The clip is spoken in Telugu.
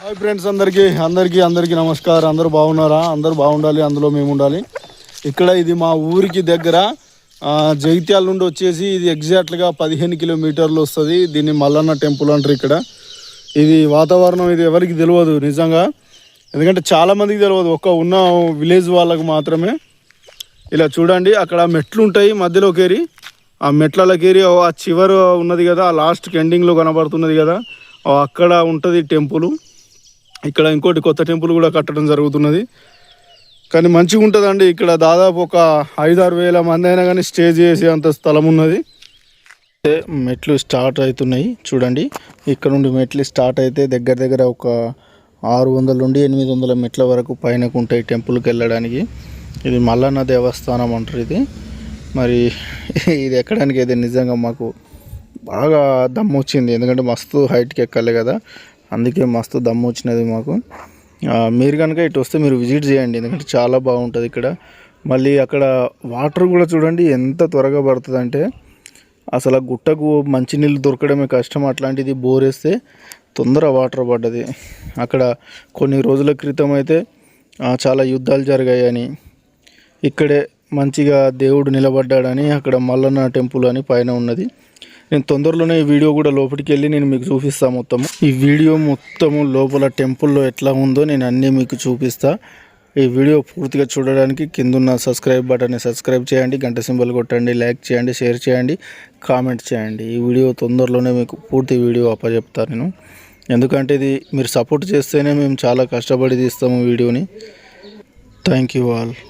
హాయ్ ఫ్రెండ్స్ అందరికీ అందరికీ అందరికీ నమస్కారం. అందరూ బాగున్నారా? అందరూ బాగుండాలి అందులో మేము ఉండాలి. ఇక్కడ ఇది మా ఊరికి దగ్గర జగిత్యాల నుండి వచ్చేసి ఇది ఎగ్జాక్ట్గా పదిహేను కిలోమీటర్లు వస్తుంది. దీన్ని మల్లన్న టెంపుల్ అంటారు ఇక్కడ. ఇది వాతావరణం ఇది ఎవరికి తెలియదు నిజంగా. ఎందుకంటే చాలామందికి తెలియదు ఒక్క ఉన్న విలేజ్ వాళ్ళకు మాత్రమే. ఇలా చూడండి అక్కడ మెట్లు ఉంటాయి మధ్యలోకేరి ఆ మెట్లకేరి ఆ చివర ఉన్నది కదా ఆ లాస్ట్కి ఎండింగ్లో కనబడుతున్నది కదా. అక్కడ ఉంటుంది టెంపుల్. ఇక్కడ ఇంకోటి కొత్త టెంపుల్ కూడా కట్టడం జరుగుతున్నది. కానీ మంచిగా ఉంటుందండి. ఇక్కడ దాదాపు ఒక ఐదారు వేల మంది అయినా కానీ స్టే చేసే అంత స్థలం ఉన్నది. మెట్లు స్టార్ట్ అవుతున్నాయి. చూడండి. ఇక్కడ నుండి మెట్లు స్టార్ట్ అయితే దగ్గర దగ్గర ఒక ఆరు వందల నుండి ఎనిమిది వందల మెట్ల వరకు పైనకు ఉంటాయి టెంపుల్కి వెళ్ళడానికి. ఇది మల్లన్న దేవస్థానం అంటారు ఇది. మరి ఇది ఎక్కడానికి అయితే నిజంగా మాకు బాగా దమ్ము వచ్చింది. ఎందుకంటే మస్తు హైట్కి ఎక్కాలి కదా. అందుకే మస్తు దమ్ము వచ్చినది మాకు. మీరు కనుక ఇటు వస్తే మీరు విజిట్ చేయండి ఎందుకంటే చాలా బాగుంటుంది ఇక్కడ. మళ్ళీ అక్కడ వాటర్ కూడా చూడండి ఎంత త్వరగా పడుతుంది అంటే అసలు ఆ గుట్టకు మంచినీళ్ళు దొరకడమే కష్టం. అట్లాంటిది బోర్ వేస్తే తొందర వాటర్ పడ్డది. అక్కడ కొన్ని రోజుల క్రితం అయితే చాలా యుద్ధాలు జరిగాయని ఇక్కడే మంచిగా దేవుడు నిలబడ్డాడని అక్కడ మల్లన్న టెంపుల్ అని పైన ఉన్నది. నేను తొందరలోనే ఈ వీడియో కూడా లోపలికి వెళ్ళి నేను మీకు చూపిస్తాను మొత్తము. ఈ వీడియో మొత్తము లోపల టెంపుల్లో ఎట్లా ఉందో నేను అన్నీ మీకు చూపిస్తా. ఈ వీడియో పూర్తిగా చూడడానికి కిందున్న సబ్స్క్రైబ్ బటన్ని సబ్స్క్రైబ్ చేయండి గంట సింబల్ కొట్టండి లైక్ చేయండి షేర్ చేయండి కామెంట్ చేయండి. ఈ వీడియో తొందరలోనే మీకు పూర్తి వీడియో అప్పచెప్తాను నేను. ఎందుకంటే ఇది మీరు సపోర్ట్ చేస్తేనే మేము చాలా కష్టపడి తీస్తాము వీడియోని. Thank you all